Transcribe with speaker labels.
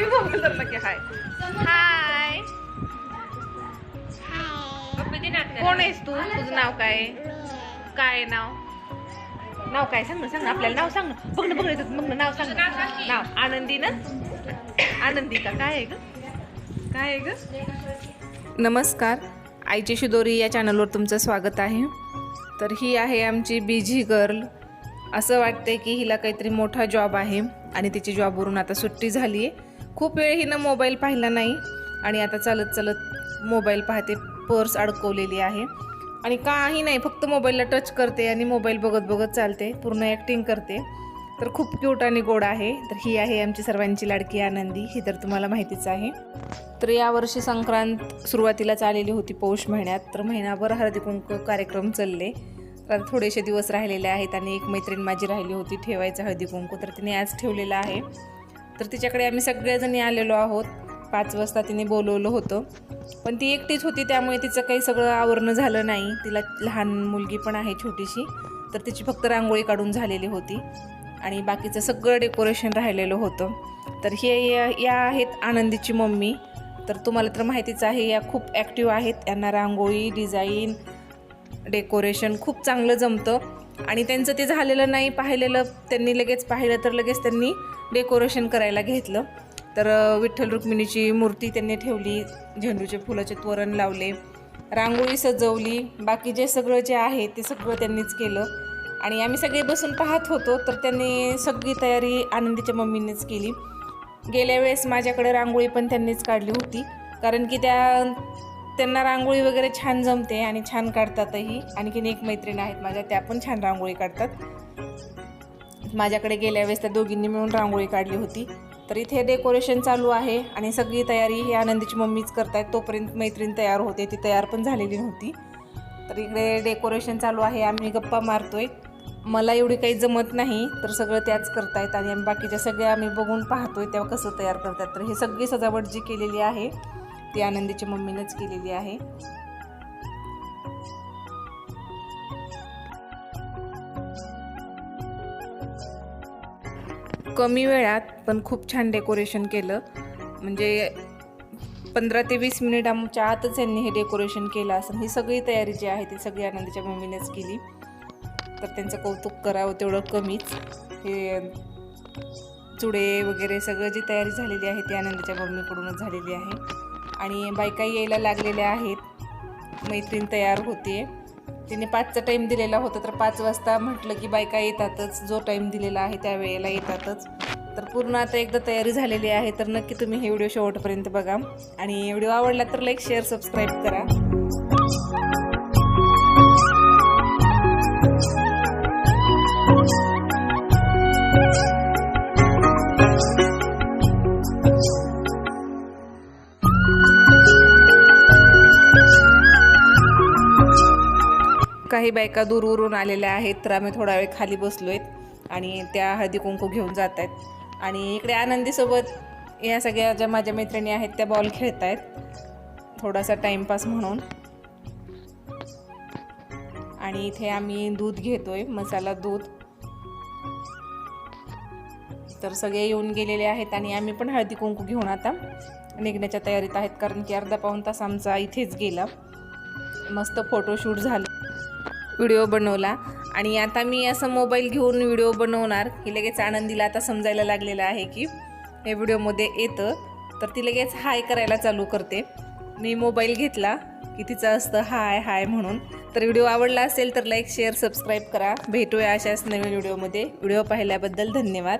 Speaker 1: मी mobile धरला की हाय. हाय. कोण आहेस तू? तुझं नाव काय? आहे? काय आहे नाव? नाव काय? सांग ना सांग ना. आपल्याला नाव सांग ना. बघ ना बघ ना बघ ना नाव सांग ना. नाव आनंदी ना आनंदी का काय आहे ग? काय आहे ग? नमस्कार. आईची शिदोरी या चॅनलवर तुमचं स्वागत आहे. तर ही आहे आमची बिझी गर्ल असं वाटतंय की हिला काहीतरी मोठा जॉब आहे आणि तिची जॉबवरून आता सुट्टी झाली आहे खूप वेळ हिनं मोबाईल पाहिला नाही आणि आता चालत चालत मोबाईल पाहते पर्स अडकवलेली आहे. आणि काही नाही फक्त मोबाईलला टच करते आणि मोबाईल बघत बघत चालते पूर्ण ॲक्टिंग करते. तर खूप क्यूट आणि गोड आहे. तर ही आहे आमची सर्वांची लाडकी आनंदी ही तर तुम्हाला माहितीच आहे. तर यावर्षी संक्रांत सुरुवातीलाच आलेली होती पौष महिन्यात. तर महिनाभर हळदी कुंकू कार्यक्रम चालले. तर थोडेसे दिवस राहिलेले आहेत आणि एक मैत्रीण माझी राहिली होती ठेवायचं हळदी कुंकू तर तिने आज ठेवलेलं आहे. तर तिच्याकडे आम्ही सगळेजणी आलेलो आहोत. पाच वाजता तिने बोलवलं होतं. पण ती एकटीच होती त्यामुळे तिचं काही सगळं आवरणं झालं नाही. तिला लहान मुलगी पण आहे छोटीशी तर तिची फक्त रांगोळी काढून झालेली होती. आणि बाकीचं सगळं डेकोरेशन राहिलेलं होतं. तर हे या- या आहेत आनंदीची मम्मी. तर तुम्हाला तर माहितीच आहे या खूप ॲक्टिव्ह आहेत. यांना रांगोळी डिझाईन डेकोरेशन खूप चांगलं जमतं. आणि त्यांचं ते झालेलं नाही पाहिलेलं त्यांनी लगेच पाहिलं तर लगेच त्यांनी डेकोरेशन करायला घेतलं. तर विठ्ठल रुक्मिणीची मूर्ती त्यांनी ठेवली झेंडूचे फुलाचे तोरण लावले रांगोळी सजवली बाकी जे सगळं जे आहे ते सगळं त्यांनीच केलं. आणि आम्ही सगळे बसून पाहत होतो तर त्यांनी सगळी तयारी आनंदीच्या मम्मीनेच केली. गेल्या वेळेस माझ्याकडे रांगोळी पण त्यांनीच काढली होती कारण की त्या त्यांना रांगोळी वगैरे छान जमते आणि छान काढतातही. आणखीन एक मैत्रीण आहेत माझ्या त्या पण छान रांगोळी काढतात. माझ्याकडे गेल्या वेळेस त्या दोघींनी मिळून रांगोळी काढली होती. तर इथे डेकोरेशन चालू आहे आणि सगळी तयारी ही आनंदीची मम्मीच करतायत. तोपर्यंत मैत्रीण तयार होते ती तयार पण झालेली नव्हती. तर इकडे डेकोरेशन चालू आहे आम्ही गप्पा मारतोय. मला एवढी काही जमत नाही तर सगळं त्याच करतायत. आणि आम्ही बाकीच्या सगळ्या आम्ही बघून पाहतोय तेव्हा कसं तयार करतात. तर ही सगळी सजावट जी केलेली आहे ती आनंदीच्या मम्मीनंच केलेली आहे. कमी वेळात पण खूप छान डेकोरेशन केलं. म्हणजे पंधरा ते वीस मिनिट आमच्या आतच यांनी हे डेकोरेशन केलं असं. ही सगळी तयारी जी आहे ती सगळी आनंदीच्या मम्मीनेच केली. तर त्यांचं कौतुक करावं तेवढं कमीच. हे चुडे वगैरे सगळं जी तयारी झालेली आहे ती आनंदीच्या मम्मीकडूनच झालेली आहे. आणि बायका यायला लागलेल्या आहेत. मैत्रीण तयार होते तिने पाचचा टाईम दिलेला होता तर पाच वाजता म्हटलं की बायका येतातच. जो टाईम दिलेला आहे त्या वेळेला येतातच. तर पूर्ण आता एकदा तयारी झालेली आहे तर नक्की तुम्ही हे व्हिडिओ शेवटपर्यंत बघा. आणि व्हिडिओ आवडला तर लाईक शेअर सबस्क्राईब करा. काही बायका दूरवरून आलेल्या आहेत तर आम्ही थोडा वेळ खाली बसलो आहेत आणि त्या हळदी कुंकू घेऊन जात आहेत. आणि इकडे आनंदीसोबत या सगळ्या ज्या माझ्या मैत्रिणी आहेत त्या बॉल खेळत आहेत थोडासा टाईमपास म्हणून. आणि इथे आम्ही दूध घेतोय मसाला दूध. तर सगळे येऊन गेलेले आहेत आणि आम्ही पण हळदी कुंकू घेऊन आता निघण्याच्या तयारीत आहेत कारण की अर्धा पाऊण तास आमचा इथेच गेला. मस्त फोटोशूट झालं. व्हिडिओ बनवला. आणि आता मी असं मोबाईल घेऊन व्हिडिओ बनवणार. की लगेच आनंदीला आता समजायला लागलेलं आहे की हे व्हिडिओमध्ये येतं. तर ती लगेच हाय करायला चालू करते. मी मोबाईल घेतला की तिचं असतं हाय हाय म्हणून. तर व्हिडिओ आवडला असेल तर लाईक शेअर सबस्क्राईब करा. भेटूया अशाच नवीन व्हिडिओमध्ये. व्हिडिओ पाहिल्याबद्दल धन्यवाद.